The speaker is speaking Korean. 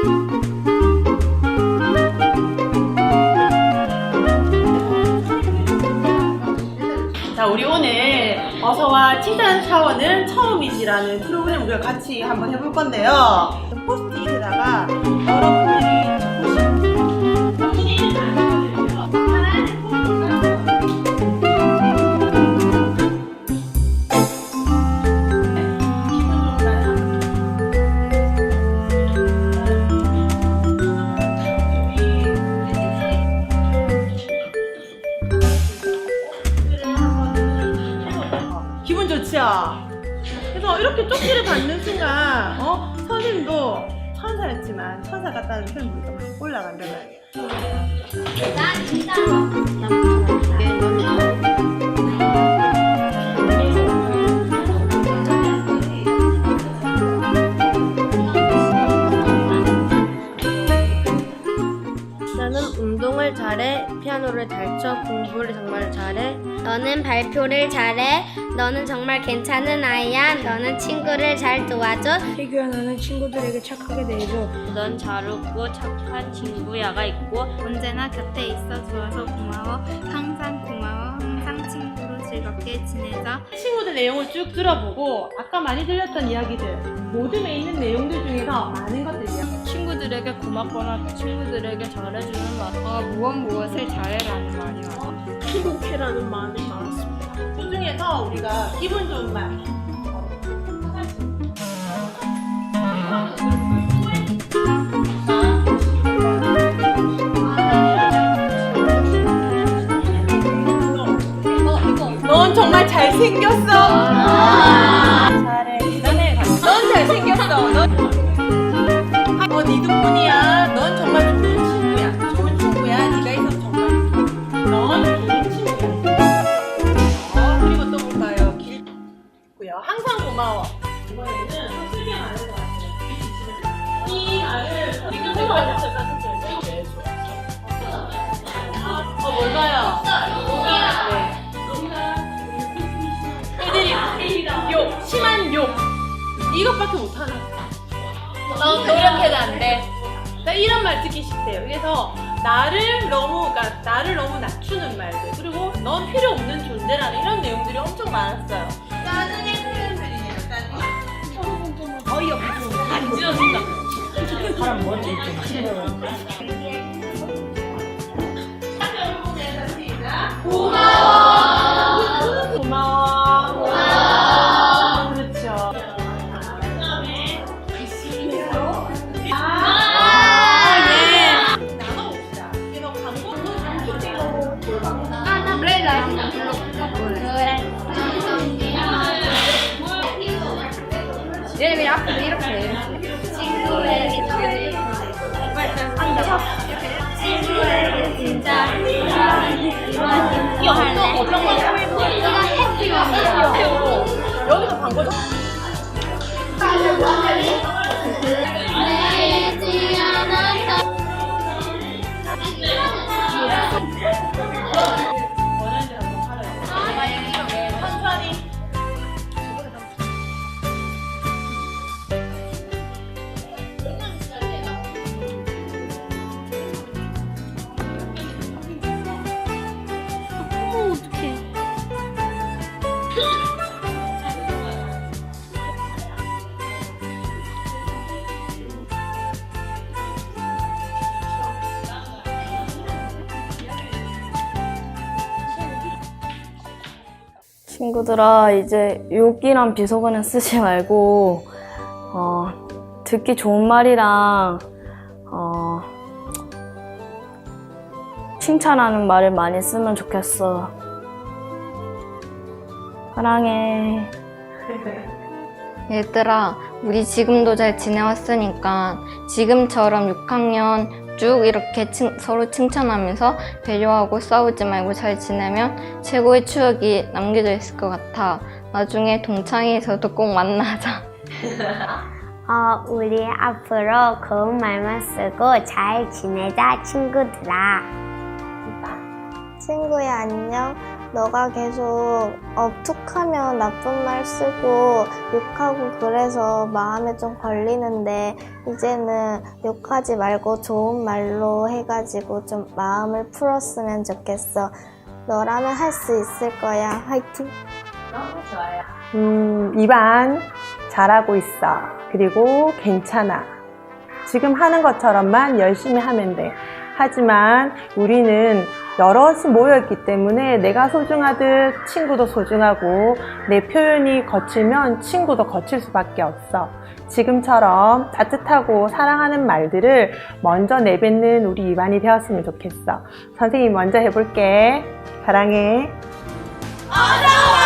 자, 우리 오늘 어서와 칭찬 샤워는 처음이지라는 프로그램 우리가 같이 한번 해볼 건데요. 포스트잇에다가 여러 이렇게 쪽지를 받는 순간 어? 선생님도 천사였지만 천사 같다는 표현 우리가 막 올라간단 말이에요 나는 운동을 잘해, 피아노를 잘 쳐, 공부를 정말 잘해. 너는 발표를 잘해. 너는 정말 괜찮은 아이야. 너는 친구를 잘 도와줘. 태규야 너는 친구들에게 착하게 대해줘 넌 잘 웃고 착한 친구야가 있고 언제나 곁에 있어 주어서 고마워. 항상 고마워. 항상 친구로 즐겁게 지내자. 친구들 내용을 쭉 들어보고 아까 많이 들렸던 이야기들 모둠에 있는 내용들 중에서 많은 것들이요 친구들에게 고맙거나 친구들에게 잘해주는 말. 어, 무엇 무엇을 잘해라는 말이 많아. 행복해라는 말이 많았습니다 그 중에서 우리가 기분 좋은 말 넌 정말 잘생겼어. 잘해. 넌 잘생겼어. 넌. 어, 네 덕분이야. 어, 뭘까요? 네. 애들이 욕, 심한 욕 이것밖에 못하나? 넌 노력해도 안 돼. 그러니까 이런 말 듣기 싫대요. 그래서 나를 너무, 그러니까 나를 너무 낮추는 말들 그리고 넌 필요 없는 존재라는 이런 내용들이 엄청 많았어요. 짜증의 표현들이네요. 짜증. 어이없어. 안 지어진다. 사람 뭔지 좀 고마워. 고마워. 고마워. 그렇죠. 아, 예. 얘는 그냥 앞으로 이렇게 해. 이 어떤 어떤 거 여기서 광고 좀. 친구들아, 이제 욕이랑 비속어는 쓰지 말고, 어, 듣기 좋은 말이랑, 어, 칭찬하는 말을 많이 쓰면 좋겠어. 사랑해. 얘들아, 우리 지금도 잘 지내왔으니까 지금처럼 6학년 쭉 이렇게 칭- 서로 칭찬하면서 배려하고 싸우지 말고 잘 지내면 최고의 추억이 남겨져 있을 것 같아. 나중에 동창회에서도 꼭 만나자. 어, 우리 앞으로 고운 말만 쓰고 잘 지내자, 친구들아. 친구야 안녕. 너가 계속 어, 툭하면 나쁜 말 쓰고 욕하고 그래서 마음에 좀 걸리는데 이제는 욕하지 말고 좋은 말로 해가지고 좀 마음을 풀었으면 좋겠어. 너라면 할 수 있을 거야. 화이팅! 음, 이반 잘하고 있어. 그리고 괜찮아. 지금 하는 것처럼만 열심히 하면 돼. 하지만 우리는 여럿이 모여있기 때문에 내가 소중하듯 친구도 소중하고 내 표현이 거칠면 친구도 거칠 수밖에 없어. 지금처럼 따뜻하고 사랑하는 말들을 먼저 내뱉는 우리 이반이 되었으면 좋겠어. 선생님 먼저 해볼게. 사랑해. 어서와!